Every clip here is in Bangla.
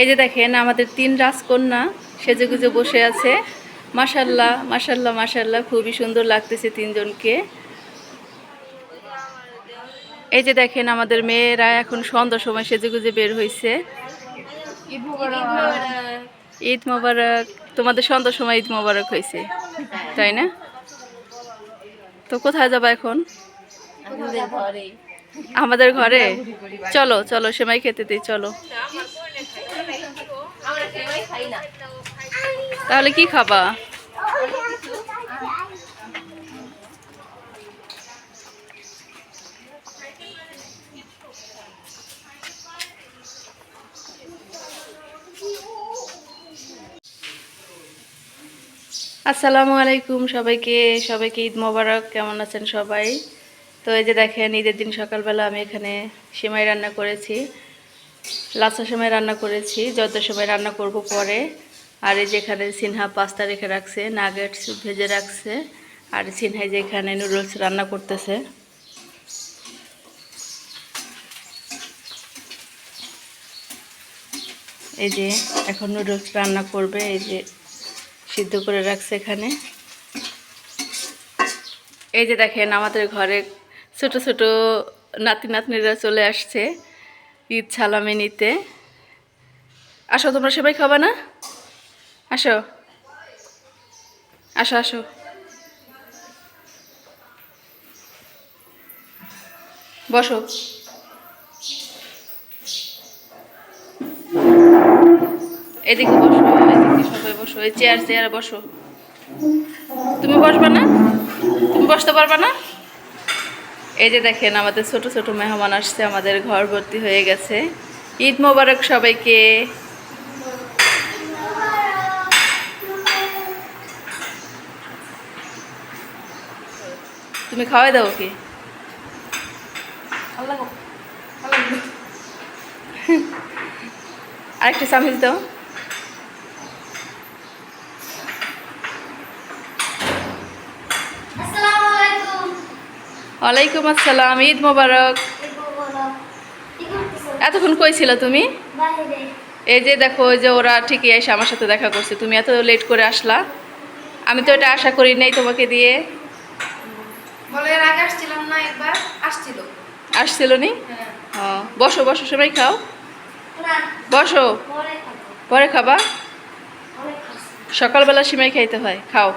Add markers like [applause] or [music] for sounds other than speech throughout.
এই যে দেখেন আমাদের তিন রাজকন্যা সেজে গুজে বসে আছে। মাসাল্লাহ মাসাল্লাহ মাসাল্লাহ খুবই সুন্দর লাগতেছে তিনজনকে। এই যে দেখেন আমাদের মেয়েরা এখন সন্ধ্যার সময় সেজে গুজে বের হয়েছে ঈদ মোবারক। তোমাদের সন্ধ্যার সময় ঈদ মোবারক হয়েছে তাই না? তো কোথায় যাবা এখন? আমাদের ঘরে? চলো চলো সেমাই খেতে দিই চলো। তাহলে কি খাবা? আসসালামু আলাইকুম সবাইকে। সবাইকে ঈদ মোবারক। কেমন আছেন সবাই? তো এই যে দেখেন, ঈদের দিন সকালবেলা আমি এখানে সেমাই রান্না করেছি। লাচা সময় রান্না করেছি, যত সময় রান্না করব পরে। আর এই যেখানে সিনহা পাস্তা রেখে রাখছে নাগেটস ভেজে রাখছে, আর সিনহাই যেখানে নুডলস রান্না করতেছে। এই যে এখন নুডলস রান্না করবে, এই যে সিদ্ধ করে রাখছে এখানে। এই যে দেখেন আমাদের ঘরে ছোট ছোট নাতি নাতনিরা চলে আসছে। ঈদ সালামি নিতে আসো, তোমরা সবাই খাবা না? আসো। আসো আসো। বসো। এদিকে বসো, এদিকে সবাই বসো। এই চেয়ার, চেয়ারে বসো। তুমি বসবা না? তুমি বসতে পারবা না? এই যে দেখেন, আমাদের ছোট ছোট মেহমান আসছে, আমাদের ঘর ভর্তি হয়ে গেছে। ঈদ মোবারক সবাইকে। তুমি খাওয়াই দাও কি আরেকটা চামিচ দাও আসসালামু আলাইকুম ওয়ালাইকুম আসসালাম ঈদ মোবারক। এতক্ষণ কই ছিল তুমি? এই যে দেখো ওই যে ওরা ঠিকই এসে আমার সাথে দেখা করছে। তুমি এত লেট করে আসলা। আমি তো এটা আশা করি নাই তোমাকে দিয়ে। বলে এর আগে আসছিলাম না একবার আসছিল। নি? হ্যাঁ। বসো বসো সবাই খাও। বসো। পরে খাবা। সকালবেলা সিমাই খাইতে হয় খাও।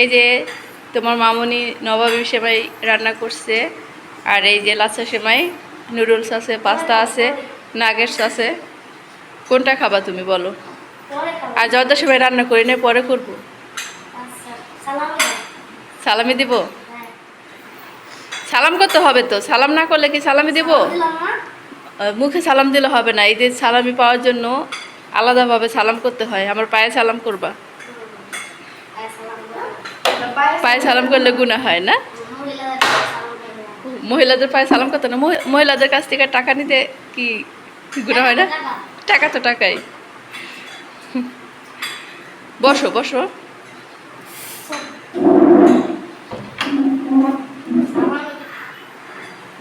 এই যে তোমার মামনি নবাবী সেমাই রান্না করছে। আর এই যে লাচ্ছা সেমাই নুডলস আছে পাস্তা আছে নাগেটস আছে। কোনটা খাবা তুমি বলো? আর জর্দা সেমাই রান্না করি না পরে করব। আচ্ছা সালাম দিব? সালাম করতে হবে তো সালাম না করলে কি সালামি দিব? মুখে সালাম দিলে হবে না এই যে সালামি পাওয়ার জন্য আলাদাভাবে সালাম করতে হয় আমার পায়ে সালাম করবা। পায়ে সালাম করলে গুণা হয় না? মহিলাদের পায়ে সালাম করতে না। মহি- মহিলাদের কাছ থেকে টাকা নিতে কি গুণা হয় না? টাকা তো টাকাই। বসো বসো।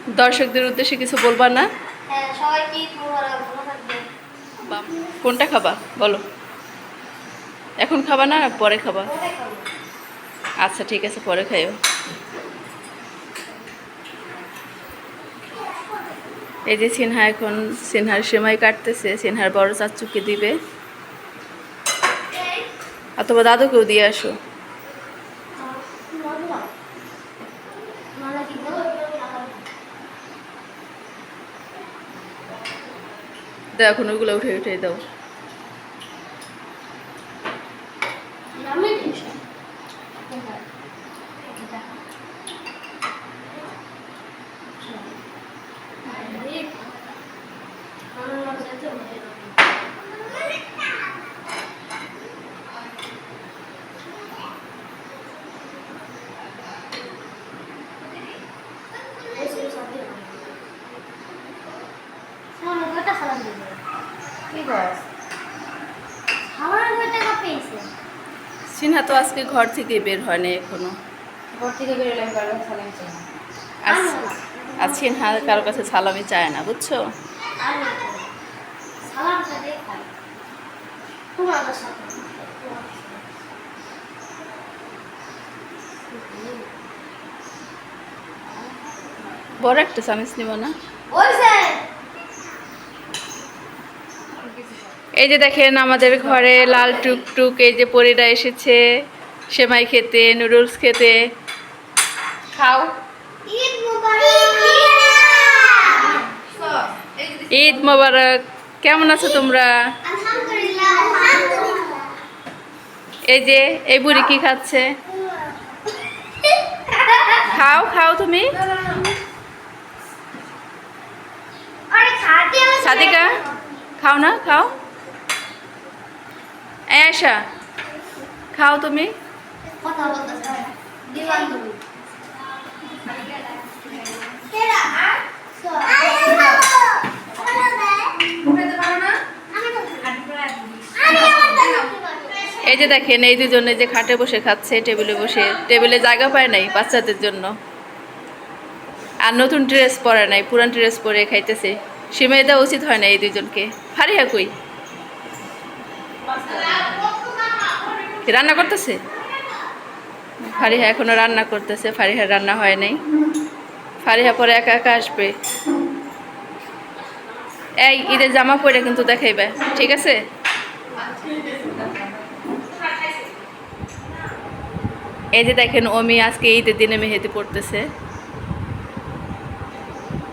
দর্শকদের উদ্দেশ্যে কিছু বলবা না? হ্যাঁ কোনটা খাবা? বলো। এখন খাবা না পরে খাব। আচ্ছা ঠিক আছে, পরে খাইও। এই যে সিনহা এখন, সিনহার সেমাই কাটতেছে, সিনহার বড় চাচুকে দিবে। অথবা দাদুকেও দিয়ে আসো। এখন ওইগুলো উঠে উঠে দাও। আমি সালাম দিবে কি বস আমার টাকা পেয়েছে? সিনহা তো আজকে ঘর থেকে বের হয়নি এখনও। ঘর থেকে বেরোলে সালাম চাই না। আজ সিনহা কারোর কাছে সালামি চায় না বুঝছ? আর বড় একটা চামিচ নিব না? এই যে দেখেন আমাদের ঘরে লাল টুকটুক এই যে পরিরা এসেছে সেমাই খেতে নুডলস খেতে। খাও। ঈদ মুবারক। কেমন আছো তোমরা? এই যে এই বুড়ি কি খাচ্ছে? খাও খাও তুমি। সাদিকা খাও না খাও। আয়শা খাও তুমি। এই যে দেখেন এই দুজনে যে খাটে বসে খাচ্ছে টেবিলে বসে। টেবিলে জায়গা পায় নাই বাচ্চাদের জন্য। আর নতুন ড্রেস পরে নাই পুরান ড্রেস পরে খাইতেছে। সীমাই দেওয়া উচিত হয় না এই দুজনকে ফারিহা কই? রান্না করতেছে? ফারিহা এখনও রান্না করতেছে, ফারিহা রান্না হয় নাই। ফারিহা পরে একা একা আসবে। এই ঈদের জামা পরে কিন্তু দেখাইবে, ঠিক আছে? এই যে দেখেন, অমি আজকে ঈদের দিনে মেহেদি পড়তেছে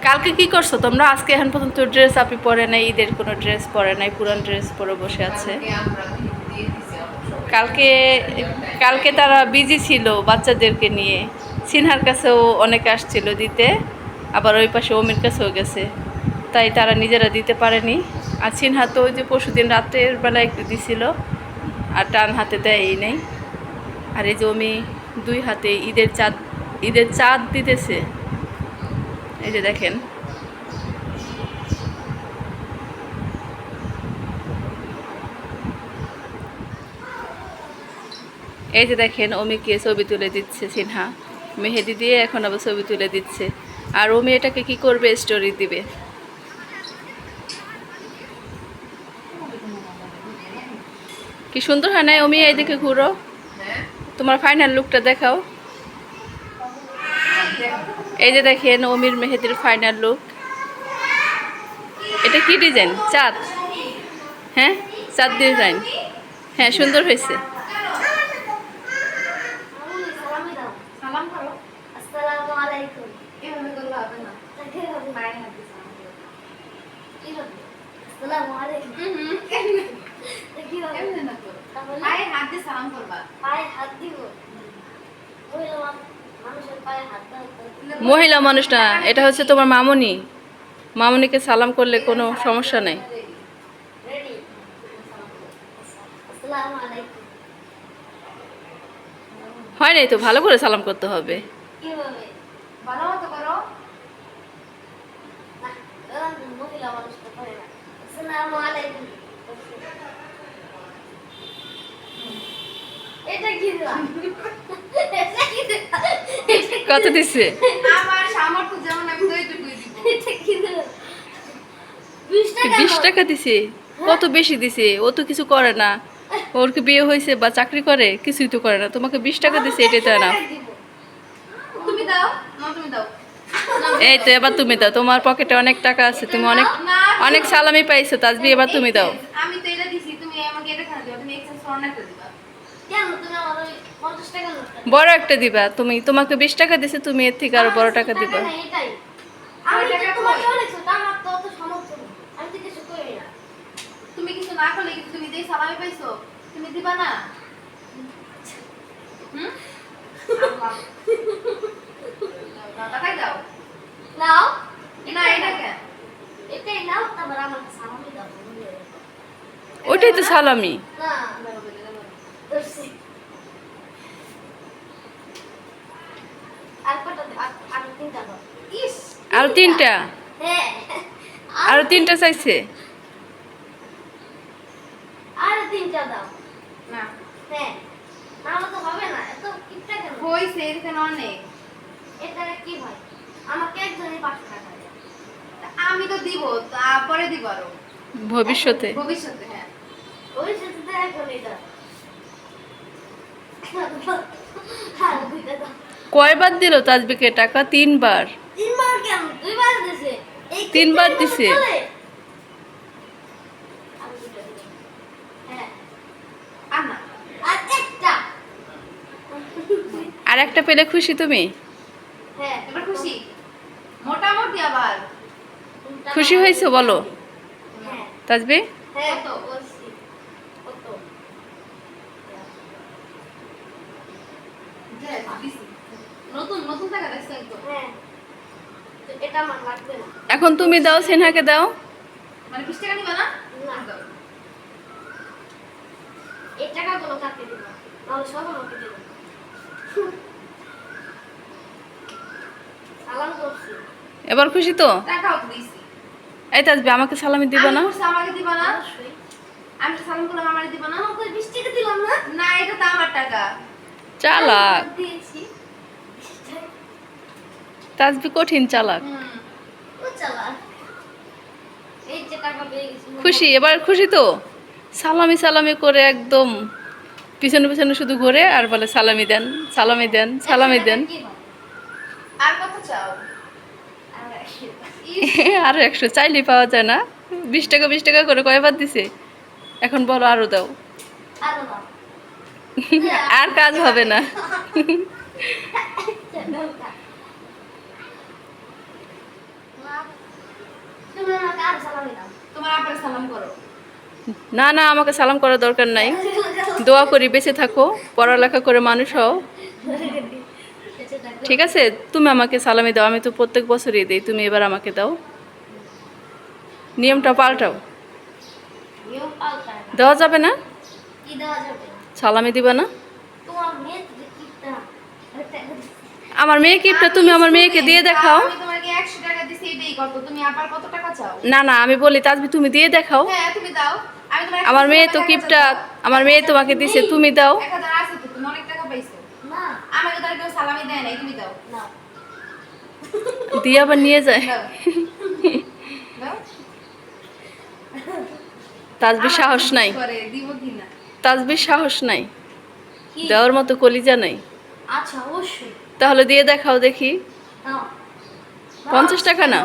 কালকে কি করছ? তোমরা আজকে এখন পর্যন্ত ড্রেস আপনি পরে নাই ঈদের কোনো ড্রেস পরে নাই পুরান ড্রেস পরে বসে আছে। কালকে কালকে তারা বিজি ছিল বাচ্চাদেরকে নিয়ে। সিনহার কাছেও অনেকে আসছিল দিতে আবার ওই পাশে অমির কাছেও গেছে। তাই তারা নিজেরা দিতে পারেনি। আর সিনহা তো ওই যে পরশুদিন রাতের বেলা একটু দিছিল আর টান হাতে দেয়ই নেই। আর এই যে অমি দুই হাতে ঈদের চাঁদ ঈদের চাঁদ দিতেছে। এই যে দেখেন। এই যে দেখেন অমিকে ছবি তুলে দিচ্ছে সিনহা। মেহেদি দিয়ে এখন আবার ছবি তুলে দিচ্ছে। আর অমি এটাকে কি করবে? স্টোরি দিবে। কি সুন্দর হয় না অমি এইদিকে ঘুরো। তোমার ফাইনাল লুকটা দেখাও। এই যে দেখেন অমির মেহেদির ফাইনাল লুক এটা কি ডিজাইন চাঁদ। হ্যাঁ? চাঁদ ডিজাইন হ্যাঁ সুন্দর হয়েছে। হাতে দিয়ে সালাম করবা। পায়ে হাত দিব। মহিলা মান- মানুষ না এটা হচ্ছে তোমার মামনি। মামনিকে সালাম করলে কোনো সমস্যা নেই। হয় নাই তো? ভালো করে সালাম করতে হবে। এটা কি দিলাম এটা কি দিলাম কত দিচ্ছে আমার সামর্থ্য যেমন আমি তো দিব। বিশ টাকা দাও। দিছে? কত বেশি দিছে? ও তো কিছু করে না। ওর কি বিয়ে হয়েছে বা চাকরি করে? কিছুই তো করে না। তোমাকে বিশ টাকা দিছে এটাই তো না টাকা তুমি দাও। না তুমি দাও। এই তো এবার তুমি দাও। তোমার পকেটে অনেক টাকা আছে। তুমি অনেক অনেক সালামি পাইছো। তাজবি এবার তুমি দাও। আমি তো এটা দিছি তুমি আমাকে এটা খাওয়া দিবা তুমি এক্সচেঞ্জ ফর একটা দিবা। কেন? তুমি আমার ওই পঞ্চাশ টাকা নোটটা বড় একটা দিবা। তুমি তোমাকে বিশ টাকা দিছে তুমি এর থেকে আরও বড় টাকা দিবা। আমি তো তুমি কিছু না করলে তুমি যেই সালামি পাইছো তুমি দিবা না। হুম? আল্লাহ। টাকাই দাও। নাও। না এটা কেন এটাই নাও তারপর আমাকে সামনে দাও ওইটাই তো সালামি। না ধরছি আর কটা দাও? আর- আর তিনটা দাও ইস আর তিনটা? হ্যাঁ আর তিনটা চাইছে? আর তিনটা দাও। না। হ্যাঁ। না তো হবে না এত কিপটা কেন? হইছে এখানে অনেক। এটা কি হয়? আমাকে পাঁচশো টাকা দেয়। আমি তো দিব পরে দিব আরও। ভবিষ্যতে? ভবিষ্যতে হ্যাঁ। সাথে তো এখন এটা। হ্যাঁ দাও। কয়বার দিল তাজবিকে টাকা? তিনবার কেন দুইবার দিছে এই তিনবার দিছে। আর একটা পেলে খুশি তুমি খুশি হয়েছো বলো তাজবি। নতুন নতুন টাকা দেখছ একদম হ্যাঁ তো এটা আমার লাগবে না এখন তুমি দাও সিনহাকে দাও। মানে বিশ টাকা নিবা না? না। দাও। এই টাকাগুলো কাটতে দিব? নাহলে সব আমাকে দেবে। এবার খুশি তো? টাকাও তো দিছি এই তাজবি আমাকে সালামি দিব না? আমি আমাকে দিবা না। আমি তো সালাম করলাম আমারে দিবা না। আমাকে বিশ টাকা দিলাম না? না এটা তো আমার টাকা। চালাক। দিয়েছি। তাজবি কঠিন চালাক। খুশি? এবার খুশি তো? সালামি সালামি করে একদম পিছনে পিছনে শুধু ঘুরে আর বলে সালামি দেন সালামি দেন সালামি দেন? আর কত চাও? আর একশো। [laughs] চাইলে পাওয়া যায় না। বিশ টাকা বিশ টাকা করে কয়বার দিছে? এখন বলো আরও দাও। আরও দাও। [laughs] আর কাজ হবে না তুমি আমাকে আরও সালামি দাও। তোমার আবার সালাম করো না না আমাকে সালাম করার দরকার নাই। দোয়া করি বেঁচে থাকো পড়ালেখা করে মানুষ হও। ঠিক আছে? তুমি আমাকে সালামি দাও আমি তো প্রত্যেক বছরই দিই তুমি এবার আমাকে দাও। নিয়মটা পাল্টাও। দেওয়া যাবে না? সালামি দিবা না। আমার মেয়ে কিপটা তুমি আমার মেয়েকে দিয়ে দেখাও। আমি তোমাকে 100 টাকা দিছি এটাই কত তুমি আবার কত টাকা চাও? না না আমি বলি তাজবি তুমি দিয়ে দেখাও। হ্যাঁ তুমি দাও। আমি তোমার আমার মেয়ে তো কিপটা আমার মেয়ে তোমাকে দিছে তুমি দাও। 1000 আছে তো তুমি অনেক টাকা পাইছো। না, আমাকে তো কেউ সালামি দেয় নাই তুমি দাও। না। দিয়ে আবার নিয়ে যায়। দাও। সাহস নাই। তাজবির সাহস নাই? দেওয়ার মতো কলিজা নাই। আচ্ছা, অবশ্যই। তাহলে দিয়ে দেখাও দেখি। পঞ্চাশ টাকা না।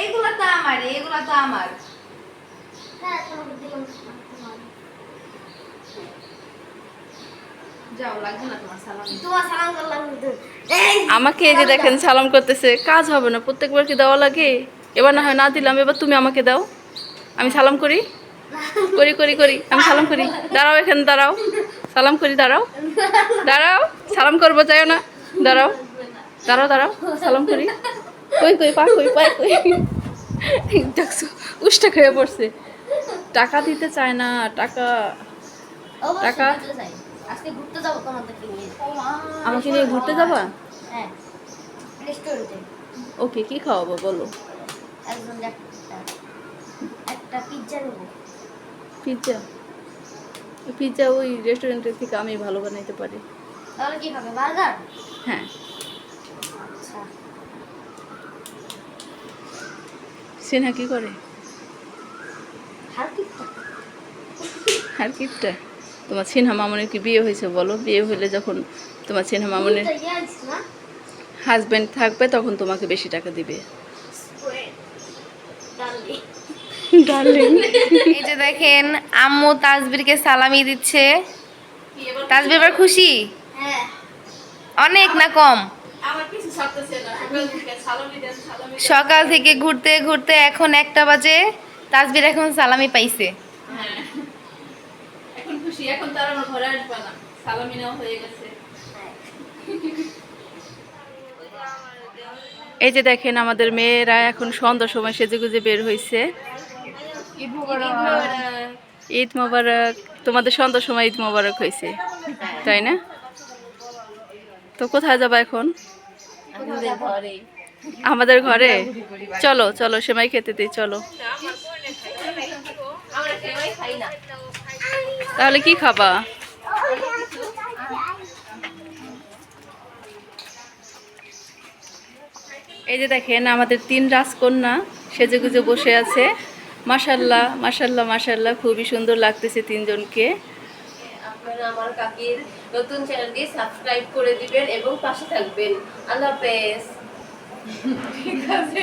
এইগুলা তো আমার এইগুলা তো আমার। হ্যাঁ, আমাকে এই যে দেখেন সালাম করতেছে কাজ হবে না প্রত্যেকবার কি দেওয়া লাগে? এবার না হয় না দিলাম এবার তুমি আমাকে দাও। আমি সালাম করি? করি করি করি আমি সালাম করি। দাঁড়াও এখানে দাঁড়াও। সালাম করি দাঁড়াও। দাঁড়াও সালাম করব চাইও না। দাঁড়াও দাঁড়াও দাঁড়াও সালাম করি। কই কই পা কই পা কই? দেখছ উষ্টা খেয়ে পড়ছে। টাকা দিতে চায় না টাকা টাকা? আমাকে নিয়ে ঘুরতে যাবা? ওকে কি খাওয়াবো বলো। একটা পিৎজা পিৎজা? পিৎজা ওই রেস্টুরেন্টের থেকে আমি ভালো বানাইতে পারি। তাহলে কি খাবে বার্গার? হ্যাঁ। সেনা কি করে? আর কি আর কিপটা তোমার সিনহা মামনের কি বিয়ে হয়েছে বলো? বিয়ে হলে যখন তোমার সিনহা মামনের হাজব্যান্ড থাকবে তখন তোমাকে বেশি টাকা দিবে। এই যে দেখেন আম্মু তাজবিরকে সালামি দিচ্ছে। তাজবির এবার খুশি? হ্যাঁ। অনেক না কম? সকাল থেকে ঘুরতে ঘুরতে এখন একটা বাজে তাজবির এখন সালামি পাইছে। হ্যাঁ। এখন খুশি এখন তার আমার ঘরে আসবে না। সালামি নেওয়া হয়ে গেছে। এই যে দেখেন আমাদের মেয়েরা এখন সন্ধ্যার সময় সেজে গুজে বের হয়েছে ঈদ মোবারক। তোমাদের সন্ধ্যার সময় ঈদ মোবারক হয়েছে তাই না? তো কোথায় যাবা এখন? আমাদের ঘরে। চলো চলো সেমাই খেতে দিই চলো। তাহলে কি খাবা? এই যে দেখেন আমাদের তিন রাজকন্যা সেজে গুজে বসে আছে। মাসাল্লাহ মাসাল্লাহ মাসাল্লাহ খুবই সুন্দর লাগতেছে তিনজনকে। আপনারা আমার কাকির নতুন চ্যানেলটি সাবস্ক্রাইব করে দিবেন এবং পাশে থাকবেন। আল্লাহ হাফেজ। [laughs] ঠিক আছে